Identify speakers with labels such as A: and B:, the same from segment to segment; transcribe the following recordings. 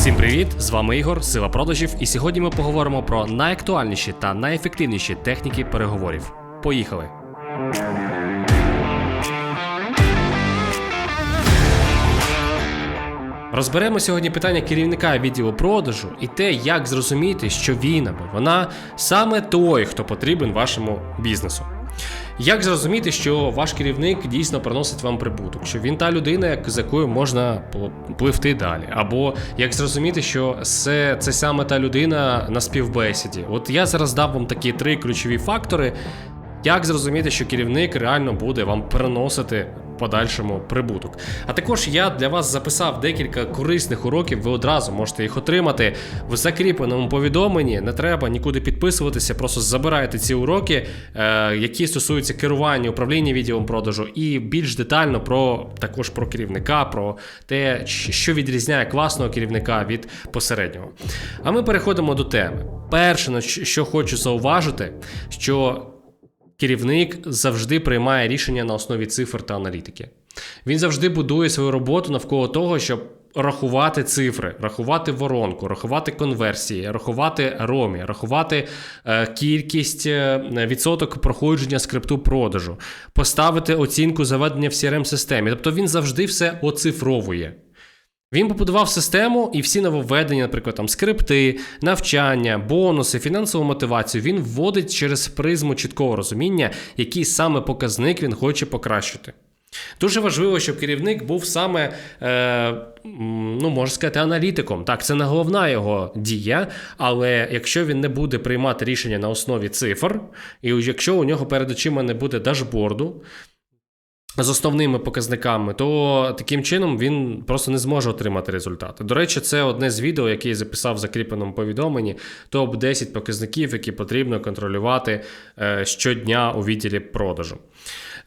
A: Всім привіт! З вами Ігор, Сила продажів, і сьогодні ми поговоримо про найактуальніші та найефективніші техніки переговорів. Поїхали! Розберемо сьогодні питання керівника відділу продажу і те, як зрозуміти, що він або вона саме той, хто потрібен вашому бізнесу. Як зрозуміти, що ваш керівник дійсно приносить вам прибуток, що він та людина, як- з якою можна пл- пливти далі? Або як зрозуміти, що це, це саме та людина на співбесіді? От я зараз дав вам такі три ключові фактори, як зрозуміти, що керівник реально буде вам приносити подальшому прибуток. А також я для вас записав декілька корисних уроків. Ви одразу можете їх отримати в закріпленому повідомленні. Не треба нікуди підписуватися, просто забирайте ці уроки, е, які стосуються керування управління відділом продажу, і більш детально про також про керівника, про те, що відрізняє класного керівника від посереднього. А ми переходимо до теми. Перше, що хочу зауважити, що Керівник завжди приймає рішення на основі цифр та аналітики. Він завжди будує свою роботу навколо того, щоб рахувати цифри, рахувати воронку, рахувати конверсії, рахувати ромі, рахувати е, кількість е, відсоток проходження скрипту продажу, поставити оцінку заведення в crm системі Тобто він завжди все оцифровує. Він побудував систему і всі нововведення, наприклад, там скрипти, навчання, бонуси, фінансову мотивацію. Він вводить через призму чіткого розуміння, який саме показник він хоче покращити. Дуже важливо, щоб керівник був саме, е, ну можна сказати, аналітиком. Так, це не головна його дія, але якщо він не буде приймати рішення на основі цифр, і якщо у нього перед очима не буде дашборду, з основними показниками, то таким чином він просто не зможе отримати результати. До речі, це одне з відео, яке я записав в закріпленому повідомленні. Топ 10 показників, які потрібно контролювати е, щодня у відділі продажу.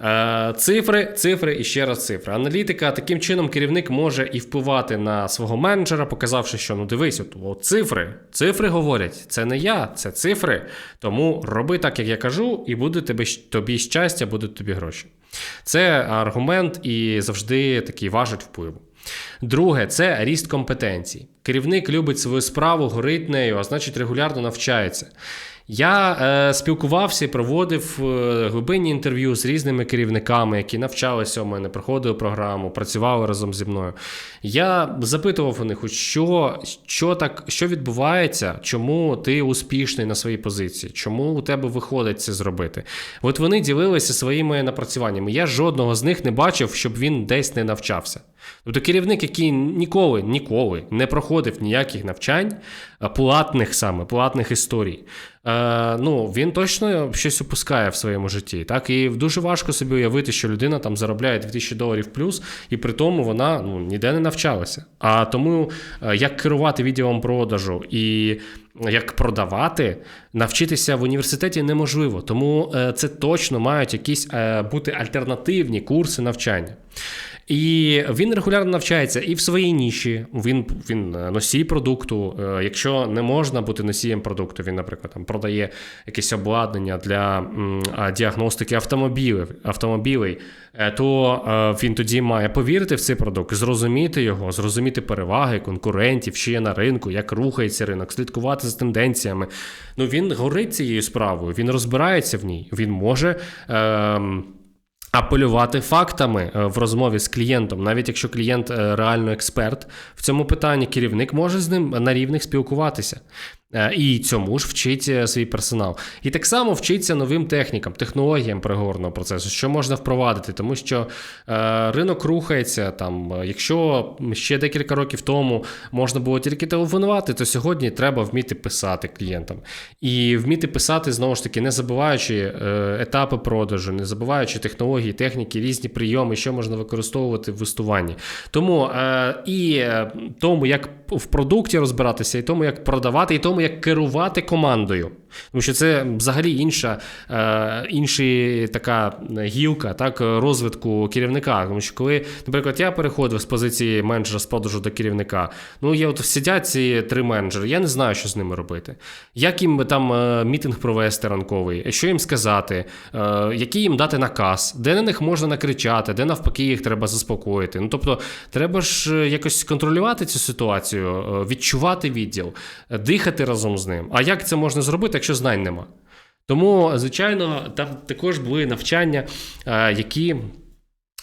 A: Е, Цифри, цифри і ще раз цифри. Аналітика таким чином керівник може і впливати на свого менеджера, показавши, що ну дивись, от, от цифри, цифри говорять, це не я, це цифри. Тому роби так, як я кажу, і буде тобі, тобі щастя, будуть тобі гроші. Це аргумент і завжди такий важить впливу. Друге, це ріст компетенцій. Керівник любить свою справу, горить нею, а значить регулярно навчається. Я е, спілкувався і проводив е, глибинні інтерв'ю з різними керівниками, які навчалися у мене, проходили програму, працювали разом зі мною. Я запитував у них, що, що так, що відбувається, чому ти успішний на своїй позиції, чому у тебе виходить це зробити. От вони ділилися своїми напрацюваннями. Я жодного з них не бачив, щоб він десь не навчався. Тобто керівник, який ніколи, ніколи не проходив ніяких навчань, платних саме, платних історій, е, ну, він точно щось упускає в своєму житті. Так? І дуже важко собі уявити, що людина там заробляє 2000 доларів плюс, і при тому вона ну, ніде не навчалася. А тому е, як керувати відділом продажу і як продавати, навчитися в університеті неможливо. Тому е, це точно мають якісь е, бути альтернативні курси навчання. І він регулярно навчається і в своїй ніші. Він він носій продукту. Е, Якщо не можна бути носієм продукту, він, наприклад, там продає якесь обладнання для діагностики автомобілів, автомобілей, е, то е, він тоді має повірити в цей продукт, зрозуміти його, зрозуміти переваги конкурентів, що є на ринку, як рухається ринок, слідкувати за тенденціями. Ну він горить цією справою, він розбирається в ній, він може. Е, Апелювати фактами е, в розмові з клієнтом, навіть якщо клієнт е, реально експерт в цьому питанні, керівник може з ним на рівних спілкуватися. Е, І цьому ж вчить е, свій персонал. І так само вчиться новим технікам, технологіям переговорного процесу, що можна впровадити, тому що е, ринок рухається там. е, Якщо ще декілька років тому можна було тільки телефонувати, то сьогодні треба вміти писати клієнтам. І вміти писати знову ж таки, не забуваючи етапи продажу, не забуваючи технології, техніки, різні прийоми, що можна використовувати в вистуванні. Тому е, і тому, як в продукті розбиратися, і тому, як продавати, і тому, як керувати командою. Тому що це взагалі інша, е, інша така гілка так, розвитку керівника. Тому що коли, наприклад, я переходив з позиції менеджера з продажу до керівника, ну є от сидять ці три менеджери, я не знаю, що з ними робити. Як їм там е, мітинг провести ранковий, що їм сказати, е, який їм дати наказ, де на них можна накричати, де навпаки їх треба заспокоїти. Ну тобто, треба ж якось контролювати цю ситуацію, відчувати відділ, дихати разом з ним. А як це можна зробити, якщо знань нема? Тому, звичайно, там також були навчання, е, які.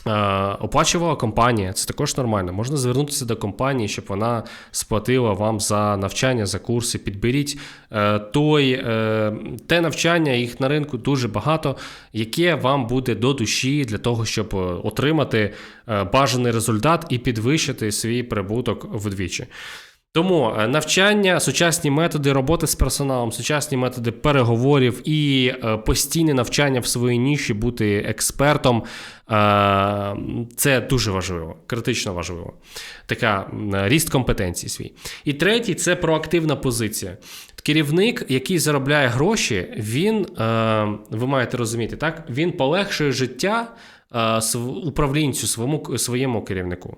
A: Е, Оплачувала компанія, це також нормально. Можна звернутися до компанії, щоб вона сплатила вам за навчання, за курси. Підберіть е, той, те навчання, їх на ринку дуже багато, яке вам буде до душі для того, щоб отримати бажаний результат і підвищити свій прибуток вдвічі. Тому е, навчання, сучасні методи роботи з персоналом, сучасні методи переговорів і е, постійне навчання в своїй ніші, бути експертом е, це дуже важливо, критично важливо. Така ріст компетенцій свій. І третій це проактивна позиція. Керівник, який заробляє гроші, він, ви маєте розуміти, так, він полегшує життя управлінцю своєму керівнику.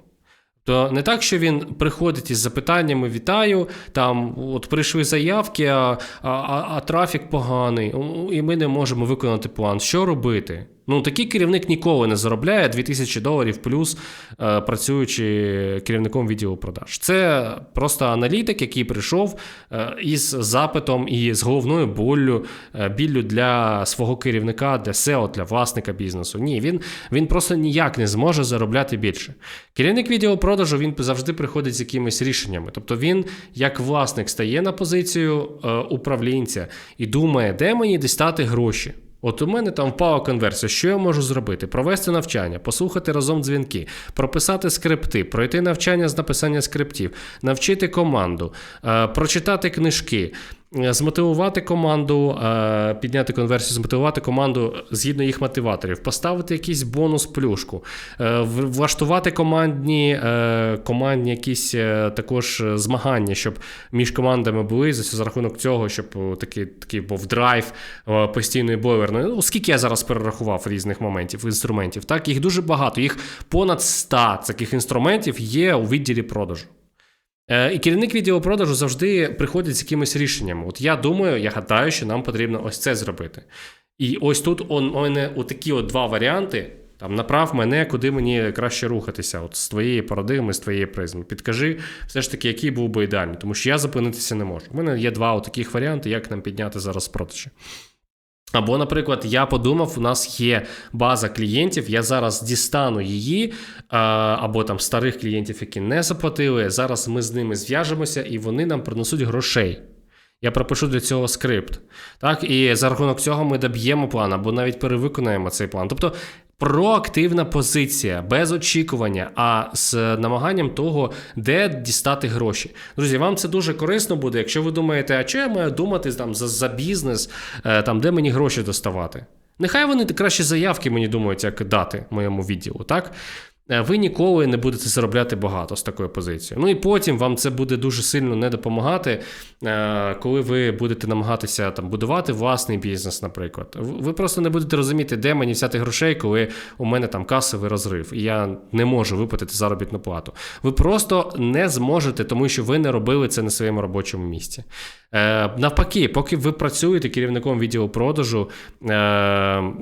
A: То не так, що він приходить із запитаннями вітаю, там от прийшли заявки, а, а, а, трафік поганий, і ми не можемо виконати план. Що робити? Ну, такий керівник ніколи не заробляє 2000 доларів плюс, е, працюючи керівником відділу продаж. Це просто аналітик, який прийшов е, із запитом і з головною боллю, е, біллю для свого керівника, для SEO, для власника бізнесу. Ні, він, він просто ніяк не зможе заробляти більше. Керівник відділу продажу він завжди приходить з якимись рішеннями. Тобто він, як власник, стає на позицію е, управлінця і думає, де мені дістати гроші. От у мене там впала конверсія. Що я можу зробити? Провести навчання, послухати разом дзвінки, прописати скрипти, пройти навчання з написання скриптів, навчити команду, е, прочитати книжки. Е, Змотивувати команду, е, підняти конверсію, змотивувати команду згідно їх мотиваторів, поставити якийсь бонус плюшку, е, влаштувати командні, командні якісь також змагання, щоб між командами були за, рахунок цього, щоб такий, такий був драйв постійної бойлерної. Ну, скільки я зараз перерахував різних моментів, інструментів, так їх дуже багато. Їх понад 100 таких інструментів є у відділі продажу. Е, І керівник відділу продажу завжди приходить з якимись рішеннями. От я думаю, я гадаю, що нам потрібно ось це зробити. І ось тут у мене отакі от два варіанти. Там направ мене, куди мені краще рухатися, от з твоєї парадигми, з твоєї призми. Підкажи, все ж таки, який був би ідеальний, тому що я зупинитися не можу. У мене є два таких варіанти, як нам підняти зараз продажі. Або, наприклад, я подумав, у нас є база клієнтів, я зараз дістану її, або там старих клієнтів, які не заплатили. Зараз ми з ними зв'яжемося і вони нам принесуть грошей. Я пропишу для цього скрипт. Так, і за рахунок цього ми доб'ємо план або навіть перевиконаємо цей план. Тобто проактивна позиція без очікування, а з намаганням того, де дістати гроші. Друзі, вам це дуже корисно буде, якщо ви думаєте, а що я маю думати там за, за бізнес, е, там де мені гроші доставати. Нехай вони краще заявки мені думають, як дати моєму відділу, так? Е, Ви ніколи не будете заробляти багато з такою позицією. Ну і потім вам це буде дуже сильно не допомагати, е, коли ви будете намагатися там будувати власний бізнес, наприклад. Ви просто не будете розуміти, де мені взяти грошей, коли у мене там касовий розрив, і я не можу виплатити заробітну плату. Ви просто не зможете, тому що ви не робили це на своєму робочому місці. Е, навпаки, поки ви працюєте керівником відділу продажу,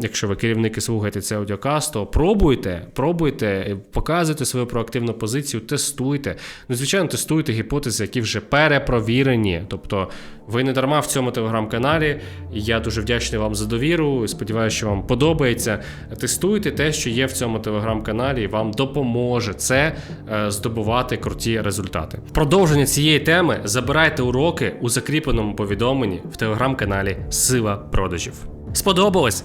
A: якщо ви керівник і слухаєте цей аудіокаст, то пробуйте, пробуйте, показуйте свою проактивну позицію, тестуйте. Ну, звичайно, тестуйте гіпотези, які вже перепровірені. Тобто ви не дарма в цьому телеграм-каналі. Я дуже вдячний вам за довіру. Сподіваюся, що вам подобається. Тестуйте те, що є в цьому телеграм-каналі, і вам допоможе це е, здобувати круті результати. Продовження цієї теми забирайте уроки у закріпленому повідомленні в телеграм-каналі Сила продажів. Сподобалось?